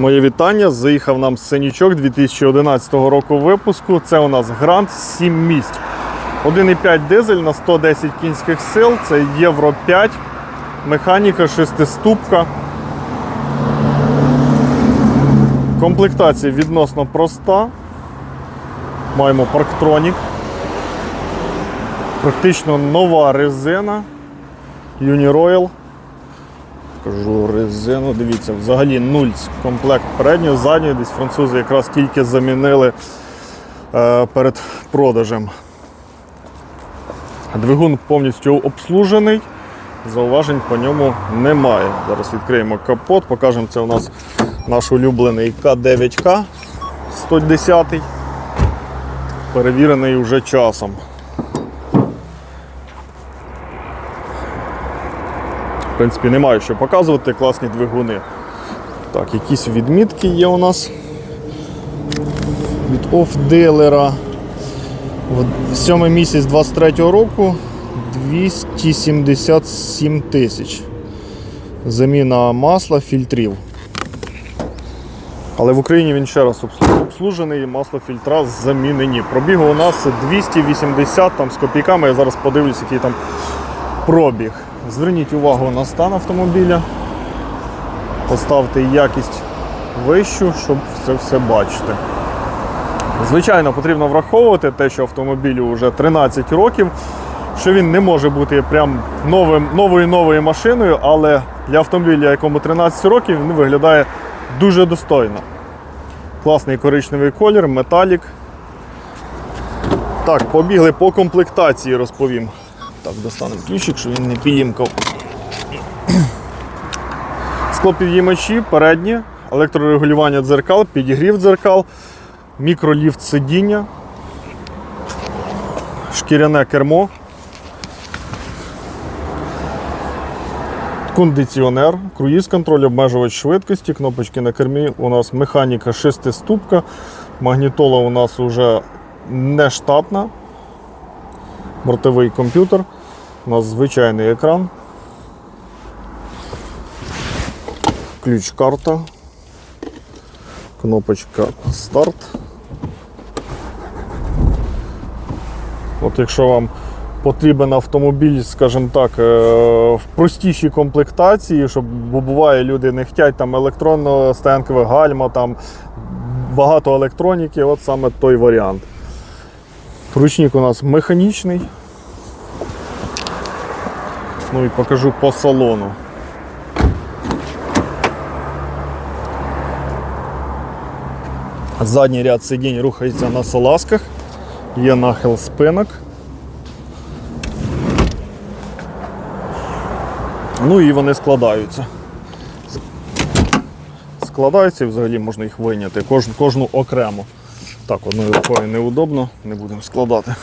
Моє вітання. Заїхав нам синічок 2011 року випуску. Це у нас Грант 7 місць. 1,5 дизель на 110 кінських сил. Це Євро 5. Механіка, шестиступка. Комплектація відносно проста. Маємо парктронік. Практично нова резина. Uniroyal. Кажу резину, дивіться, взагалі нуль комплект переднього, заднього, десь французи якраз тільки замінили е, перед продажем. Двигун повністю обслужений, зауважень по ньому немає. Зараз відкриємо капот, покажемо, це у нас наш улюблений К9К 110 перевірений вже часом. Принципі, немає що показувати, класні двигуни. Так, якісь відмітки є у нас від оф-дилера. Сьомий місяць 23-го року 277 тисяч. Заміна масла, фільтрів. Але в Україні він ще раз обслужений, масло фільтра замінені. Пробігу у нас 280 там, з копійками. Я зараз подивлюсь, який там пробіг. Зверніть увагу на стан автомобіля. Поставте якість вищу, щоб це все бачити. Звичайно, потрібно враховувати те, що автомобілю вже 13 років, що він не може бути прям новим, новою новою машиною, але для автомобіля, якому 13 років, він виглядає дуже достойно. Класний коричневий колір, металік. Так, побігли по комплектації, розповім. Так, достанемо ключик, щоб він не підімкав. Склопідіймачі передні, електрорегулювання дзеркал, підігрів дзеркал, мікроліфт сидіння, шкіряне кермо, кондиціонер, круїз-контроль, обмежувач швидкості, кнопочки на кермі. У нас механіка шестиступка, магнітола у нас вже не штатна, бортовий комп'ютер, у нас звичайний екран. ключ-карта, кнопочка старт. От якщо вам потрібен автомобіль, скажімо так, е, в простішій комплектації, щоб бо буває, люди не хочуть там електронного стоянкового гальма, там багато електроніки, от саме той варіант. Ручник у нас механічний. Ну і покажу по салону. Задній ряд сидінь рухається на салазках, є нахил спинок. Ну і вони складаються. Складаються і взагалі можна їх вийняти, кожну, кожну окремо. Так, одною рукою неудобно, не будемо складати.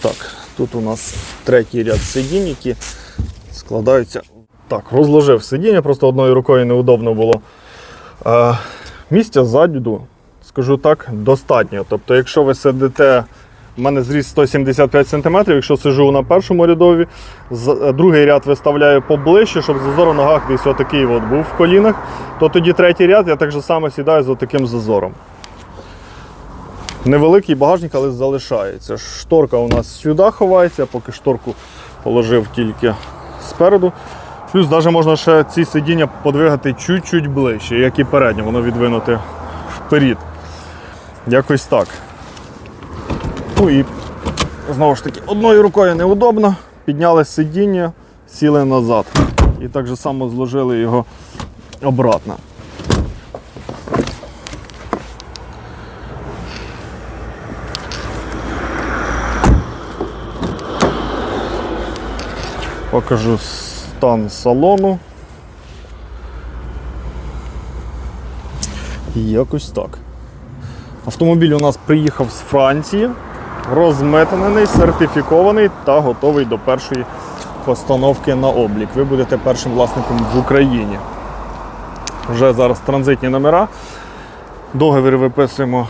Так, тут у нас третій ряд сидінь, які складаються. Так, розложив сидіння, просто одною рукою неудобно було. Е, місця ззаду, скажу так, достатньо. Тобто, якщо ви сидите, в мене зріст 175 см, якщо сижу на першому рядові, е, другий ряд виставляю поближче, щоб зазор у ногах десь отакий от був в колінах, то тоді третій ряд я так же само сідаю з отаким зазором. Невеликий багажник, але залишається. Шторка у нас сюди ховається, поки шторку положив тільки спереду. Плюс навіть можна ще ці сидіння подвигати чуть-чуть ближче, як і переднє, воно відвинути вперед. Якось так. Ну і знову ж таки, одною рукою неудобно, підняли сидіння, сіли назад. І так же само зложили його обратно. Покажу стан салону. Якось так. Автомобіль у нас приїхав з Франції, розметанений, сертифікований та готовий до першої постановки на облік. Ви будете першим власником в Україні. Вже зараз транзитні номера. Договір виписуємо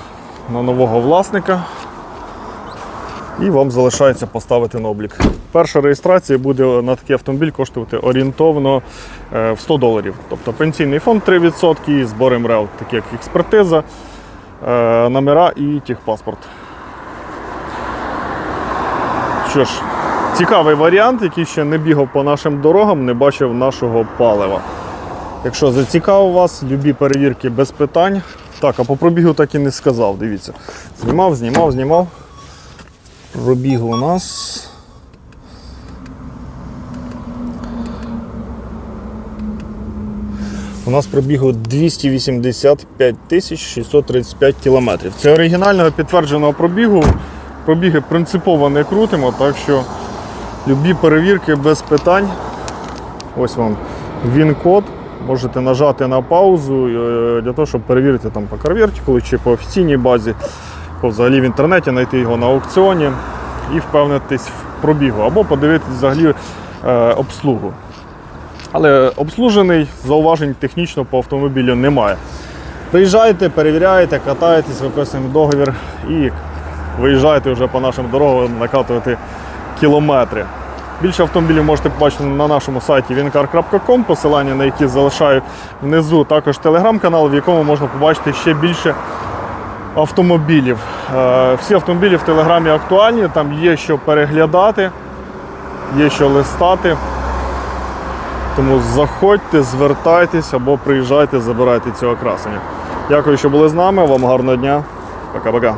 на нового власника. І вам залишається поставити на облік. Перша реєстрація буде на такий автомобіль коштувати орієнтовно е, в 100 доларів. Тобто пенсійний фонд 3%, збори МРЕО, такі як експертиза, е, номера і техпаспорт. Що ж, цікавий варіант, який ще не бігав по нашим дорогам, не бачив нашого палива. Якщо зацікавив вас, любі перевірки без питань. Так, а по пробігу так і не сказав. Дивіться. Знімав, знімав, знімав. Пробіг у нас. У нас пробігу 285 тисяч 635 кілометрів. Це оригінального підтвердженого пробігу. Пробіги принципово не крутимо, так що любі перевірки без питань. Ось вам він-код. Можете нажати на паузу е, для того, щоб перевірити там по карвертикулу чи по офіційній базі, взагалі в інтернеті знайти його на аукціоні і впевнитись в пробігу, або подивитись взагалі е, обслугу. Але обслужений зауважень технічно по автомобілю немає. Приїжджайте, перевіряєте, катаєтесь, виписуємо договір і виїжджаєте вже по нашим дорогам накатувати кілометри. Більше автомобілів можете побачити на нашому сайті wincar.com, посилання на які залишаю внизу. Також телеграм-канал, в якому можна побачити ще більше автомобілів. Е, Всі автомобілі в телеграмі актуальні, там є що переглядати, є що листати. Тому заходьте, звертайтесь або приїжджайте, забирайте цього красення. Дякую, що були з нами. Вам гарного дня. Пока-пока.